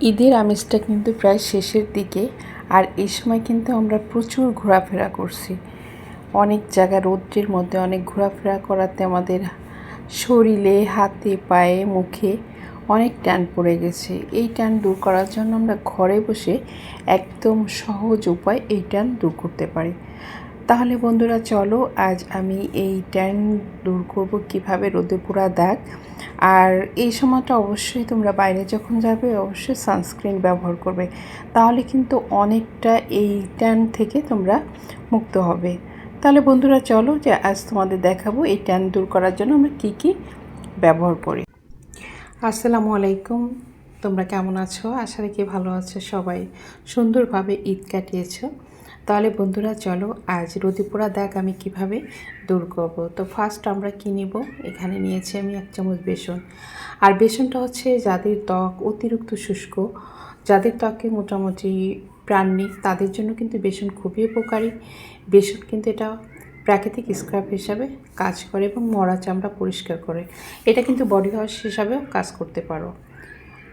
ঈদের আমেজটা কিন্তু প্রায় শেষের দিকে, আর এই সময় কিন্তু আমরা প্রচুর ঘোরাফেরা করছি। অনেক জায়গা রৌদ্রের মধ্যে অনেক ঘোরাফেরা করাতে আমাদের শরীরে, হাতে, পায়ে, মুখে অনেক টান পড়ে গেছে। এই টান দূর করার জন্য আমরা ঘরে বসে একদম সহজ উপায় এই টান দূর করতে পারি। তাহলে বন্ধুরা চলো, আজ আমি এই ট্যান দূর করব কীভাবে রোদে পোড়া দাগ। আর এই সময়টা অবশ্যই তোমরা বাইরে যখন যাবে, অবশ্যই সানস্ক্রিন ব্যবহার করবে। তাহলে কিন্তু অনেকটা এই ট্যান থেকে তোমরা মুক্ত হবে। তাহলে বন্ধুরা চলো যে আজ তোমাদের দেখাবো এই ট্যান দূর করার জন্য আমরা কী কী ব্যবহার করি। আসসালামু আলাইকুম, তোমরা কেমন আছো? আশা রাখি ভালো আছো সবাই। সুন্দরভাবে ঈদ কাটিয়েছো। তাহলে বন্ধুরা চলো, আজ রোদে পোড়া দাগ আমি কীভাবে দূর করব। তো ফার্স্ট আমরা কী নিব? এখানে নিয়েছি আমি এক চামচ বেসন। আর বেসনটা হচ্ছে যাদের ত্বক অতিরিক্ত শুষ্ক, যাদের ত্বকে মোটামুটি প্রাণ নেই, তাদের জন্য কিন্তু বেসন খুবই উপকারী। বেসন কিন্তু এটা প্রাকৃতিক স্ক্রাব হিসাবে কাজ করে এবং মরা চামড়া পরিষ্কার করে। এটা কিন্তু বডি ওয়াশ হিসাবেও কাজ করতে পারো,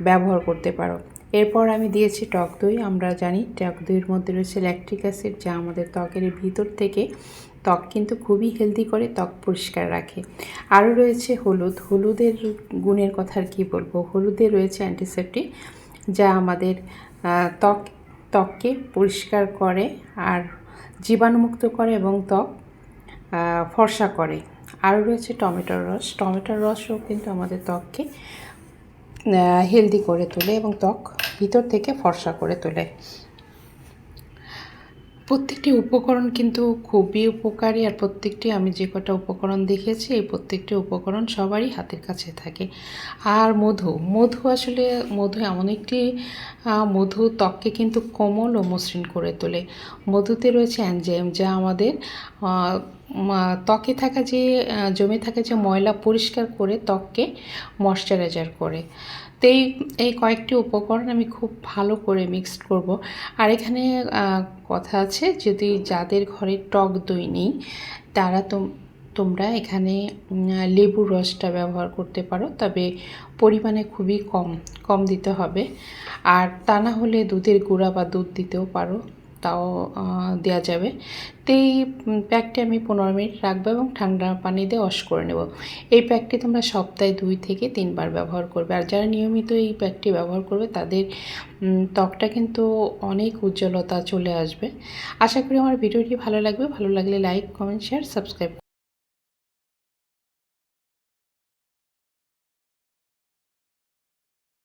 ব্যবহার করতে পারো। এরপর আমি দিয়েছি টক দই। আমরা জানি টক দইয়ের মধ্যে রয়েছে ল্যাকটিক অ্যাসিড, যা আমাদের ত্বকের ভিতর থেকে ত্বক কিন্তু খুবই হেলদি করে ত্বক পরিষ্কার রাখে। আরও রয়েছে হলুদ। হলুদের গুণের কথা আর কী বলব? হলুদে রয়েছে অ্যান্টিসেপটিক যা আমাদের ত্বক, ত্বককে পরিষ্কার করে আর জীবাণুমুক্ত করে এবং ত্বক ফর্সা করে। আরও রয়েছে টমেটোর রস। টমেটোর রসও কিন্তু আমাদের ত্বককে হেলদি করে তোলে এবং ত্বক ভিতর থেকে ফর্সা করে তোলে। প্রত্যেকটি উপকরণ কিন্তু খুবই উপকারী, আর প্রত্যেকটি আমি যে কটা উপকরণ দেখেছি, এই প্রত্যেকটি উপকরণ সবারই হাতের কাছে থাকে। আর মধু মধু আসলে, মধু এমন একটি মধু ত্বককে কিন্তু কোমল ও মসৃণ করে তোলে। মধুতে রয়েছে অ্যানজাইম যা আমাদের ত্বকে থাকা যে জমে থাকা যে ময়লা পরিষ্কার করে ত্বককে ময়শ্চারাইজার করে। তো এই এই কয়েকটি উপকরণ আমি খুব ভালো করে মিক্সড করব। আর এখানে কথা আছে যদি যাদের ঘরে টক দই নেই, তারা তো, তোমরা এখানে লেবুর রসটা ব্যবহার করতে পারো, তবে পরিমাণে খুবই কম কম দিতে হবে। আর তা না হলে দুধের গুঁড়া বা দুধ দিতেও পারো। তাও দেওয়া যাবে। তো এই প্যাকটি আমি পনেরো মিনিট রাখব এবং ঠান্ডা পানি দিয়ে অশ করে নেব। এই প্যাকটি তোমরা সপ্তাহে দুই থেকে তিনবার ব্যবহার করবে। আর যারা নিয়মিত এই প্যাকটি ব্যবহার করবে, তাদের ত্বকটা কিন্তু অনেক উজ্জ্বলতা চলে আসবে। আশা করি আমার ভিডিওটি ভালো লাগবে। ভালো লাগলে লাইক, কমেন্ট, শেয়ার, সাবস্ক্রাইব